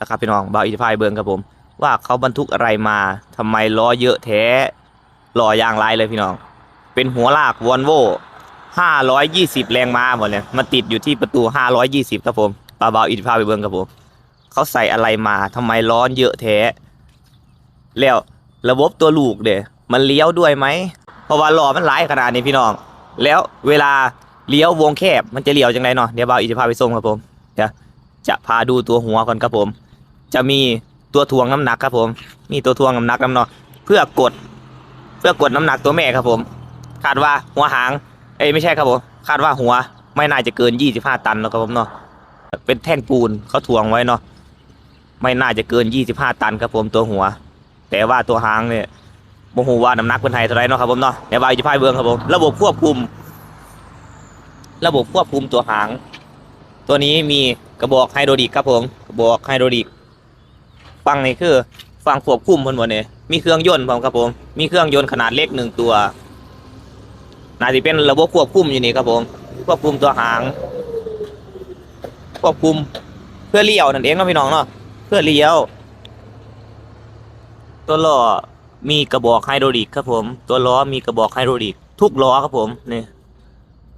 นะครับพี่น้องบ่าวอิทธิพายเบิงครับผม ว่าเขาบรรทุกอะไรมาทำไมล้อเยอะแท้ล้อยางไรเลยพี่น้อง เป็นหัวลากวอนโว่520 แรงม้าหมดเลยมันติดอยู่ที่ประตู 520 ครับผมบ่าวบ่าอิทธิพายไปเบิงครับผมเขาใส่อะไรมาทำไมร้อนเยอะแท้แล้วระบบตัวลูกเด้มันเลี้ยวด้วยไหมเพราะว่าล้อมันหลายขนาดนี้พี่น้อง แล้วเวลาเลี้ยววงแคบมันจะเลี้ยวจังไงเนาะเดี๋ยวบาอิทธิพาไปส่งครับผมเดี๋ยวจะพาดูตัวหัวก่อนครับผม จะมีตัวทวงน้ำหนักครับผม มีตัวทวงน้ำหนักน้ำเนาะเพื่อกด เพื่อกดน้ำหนักตัวแม่ครับผม คาดว่าหัวหาง เอ้ยไม่ใช่ครับผม คาดว่าหัวไม่น่าจะเกิน 25 ตันเนาะครับผมเนาะ เป็นแท่งปูนเขาทวงไว้เนาะ ไม่น่าจะเกิน 25 ตันครับผมตัวหัว แต่ว่าตัวหางเนี่ยโมโหว่าน้ำหนักเป็นไทยเท่าไรเนาะครับผมเนาะเดี๋ยวบายจะพายเบืองครับผม ระบบควบคุม ระบบควบคุมตัวหาง ตัวนี้มีกระบอกไฮโดรลิกครับผม กระบอกไฮโดรลิก ฟังนี่คือฟังควบคุมเพิ่นหมดเนี่ยมีเครื่องยนต์พร้อมครับผม มีเครื่องยนต์ขนาดเล็กหนึ่งตัวน่าจะเป็นระบบควบคุมอยู่นี่ครับผมควบคุมตัวหาง ควบคุมเพื่อเลี้ยวนั่นเองนะพี่น้องเนาะเพื่อเลี้ยว ตัวล้อมีกระบอกไฮโดรลิกครับผม ตัวล้อมีกระบอกไฮโดรลิกทุกล้อครับผมนี่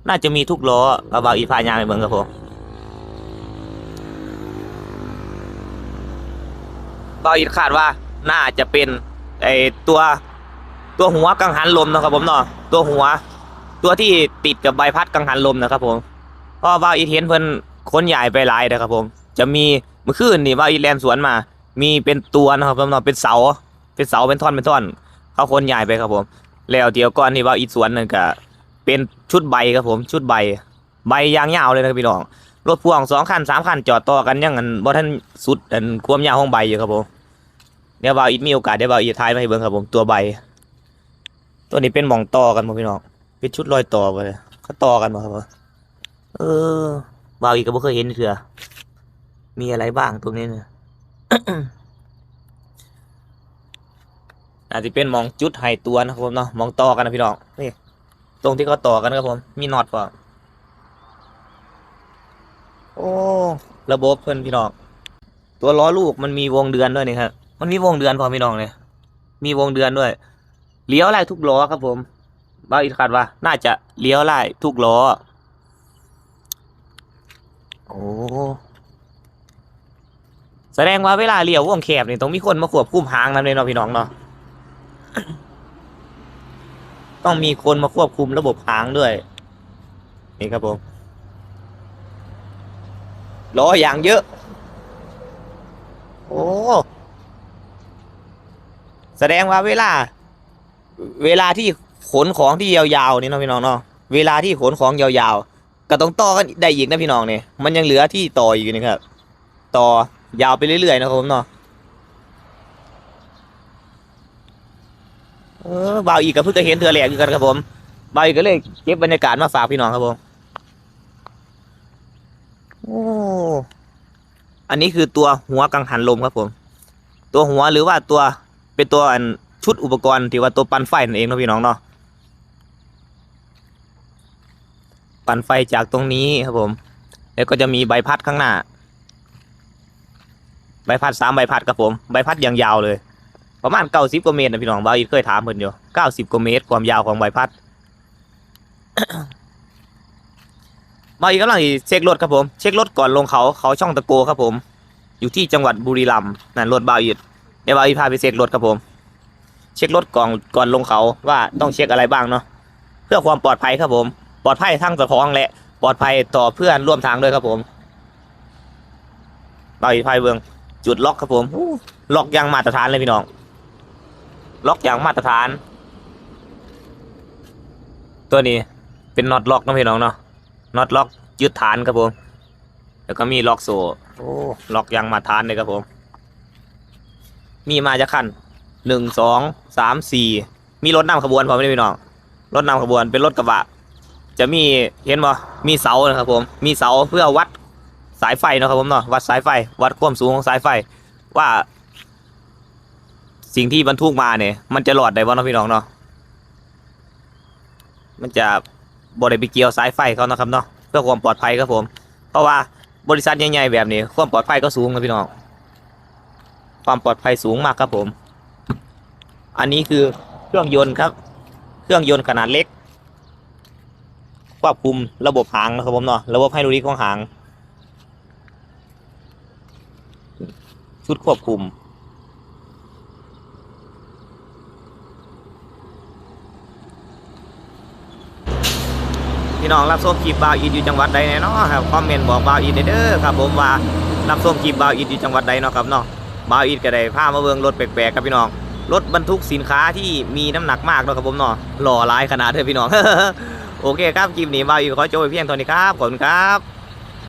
น่าจะมีทุกล้อระบะอีพายางไปเมืองครับผม บาอีคาดว่าน่าจะเป็นไอตัวตัวหัวกังหันลมนะครับผมเนาะตัวหัว ตัวที่ติดกับใบพัดกังหันลมนะครับผมเพราะว่าอีเทนเพิ่นค้นใหญ่ไปหลายนะครับผม จะมีเมื่อคืนนี่ว่าอีแลนสวนมา มีเป็นตัวนะครับผมเนาะเป็นเสา เป็นเสาเป็นท่อนเป็นท่อน เขาค้นใหญ่ไปครับผม แล้วเดี๋ยวก่อนนี่ว่าอีสวนนั่นก็เป็นชุดใบครับผม ชุดใบ ใบยางยาวเลยนะครับพี่น้องรถพ่วงสองคันสามคันจอดต่อกันยังกันบ่ท่านสุดอันความยาวของใบอยู่ครับผม เดี๋ยวบ่าวอีกมีโอกาสเดี๋ยวบ่าวอีกทายมาให้เบิ่งครับผมตัวใบ ตัวนี้เป็นหมองต่อกันบ่พี่น้องเป็นชุดรอยต่อไปเลยเขาต่อกันบ่ครับผมเออบ่าวอีกก็บ่เคยเห็นเถื่อมีอะไรบ้างตรงนี้เนี่ยอาจจะเป็นหมองจุดไฮตัวนะครับผมเนาะหมองต่อกันนะพี่น้องนี่ตรงที่เขาต่อกันครับผม มีน็อตป่ะโอ้ ระบบเพิ่อนพี่น้อง ตัวล้อลูกมันมีวงเดือนด้วยนี่ครับ มันมีวงเดือนพอพี่น้องเนี่ยมีวงเดือนด้วย เลี้ยวไล่ทุกล้อครับผมบ้าอีกคาดว่า น่าจะเลี้ยวไล่ทุกล้อ โอ้แสดงว่าเวลาเลี้ยววงแคบนี่ต้องมีคนมาควบคุมหางนั่นเลยเนาะพี่น้องเนาะต้องมีคนมาควบคุมระบบหางด้วย นี่ครับผมล้ออย่างเยอะ โอ้ แสดงว่าเวลา เวลาที่ขนของที่ยาวๆนี่เนาะพี่น้องเนาะเวลาที่ขนของยาวๆ ก็ต้องต่อกันได้อีกนะพี่น้องเนี่ยมันยังเหลือที่ต่ออยู่นี่ครับ ต่อยาวไปเรื่อยๆนะครับผมเนาะเออบ่าวอีกกับเพิ่งจะเห็นเธอแหลกอยู่กันครับผมบ่าวอีกก็เลยเก็บบรรยากาศมาฝากพี่น้องครับผมโอ้อันนี้คือตัวหัวกังหันลมครับผม ตัวหัวหรือว่าตัว เป็นตัวอันชุดอุปกรณ์ที่ว่าตัวปั่นไฟนั่นเองนะพี่น้องเนาะปั่นไฟจากตรงนี้ครับผม แล้วก็จะมีใบพัดข้างหน้า ใบพัดสามใบพัดครับผม ใบพัดยางยาวเลย ประมาณเก้าสิบกว่าเมตรนะพี่น้องบ่าวอีกเคยถามเพิ่นอยู่เก้าสิบกว่าเมตรความยาวของใบพัดบาวอีกกำลังเช็ครถครับผม เช็ครถก่อนลงเขาเขาช่องตะโกครับผม อยู่ที่จังหวัดบุรีรัมย์นั่นรถบ่าวอีก ดี๋ยวบาวอีพาไปเช็ครถครับผม เช็ครถก่อนก่อนลงเขาว่าต้องเช็คอะไรบ้างเนาะเพื่อความปลอดภัยครับผม ปลอดภัยทั้งเจ้าของและ ปลอดภัยต่อเพื่อนร่วมทางด้วยครับผมบาวอีพายเบืองจุดล็อกครับผมล็อกอยางมาตรฐานเลยพี่น้อง ล็อกอย่างมาตรฐาน ตัวนี้เป็นน็อตล็อกนะพี่น้องเนาะน็อตล็อกยึดฐานครับผม แล้วก็มีล็อกโซ่ล็อกอย่างมาตรฐานเลยครับผม มีมาจะขั้นหนึ่งสองสามสี่มีรถนำขบวนพอไหมพี่น้องรถนำขบวนเป็นรถกระบะ จะมีเห็นบ่มีเสานะครับผมมีเสาเพื่อวัดสายไฟนะครับผมเนาะวัดสายไฟ วัดความสูงของสายไฟ ว่า สิ่งที่บรรทุกมาเนี่ย มันจะหลอดได้บ่เนาะพี่น้องเนาะมันจะบ่ได้ไปเกี่ยวสายไฟเขานะครับเนาะเพื่อความปลอดภัยครับผม เพราะว่าบริษัทใหญ่ๆแบบนี้ความปลอดภัยก็สูงนะพี่น้อง ความปลอดภัยสูงมากครับผม อันนี้คือเครื่องยนต์ครับ เครื่องยนต์ขนาดเล็กควบคุมระบบหางนะครับผมเนาะระบบไฮดรอลิกของหาง ชุดควบคุม พี่น้องรับส้มคลิปบาวอีดอยู่จังหวัดใดแน่เนาะครับคอมเมนต์บอกบาวอีดเด้อครับผมว่ารับส้มคลิปบาวอีดอยู่จังหวัดใดเนาะครับเนาะ บาวอิดก็ได้พามาเบิงรถแปลกๆครับพี่น้องรถบรรทุกสินค้าที่มีน้ำหนักมากนะครับผมเนาะหล่อหลายขนาดเด้อพี่น้อง โอเคครับคลิปนี้บาวอิดขอจบไปเพียงเท่านี้ครับขอบคุณครับ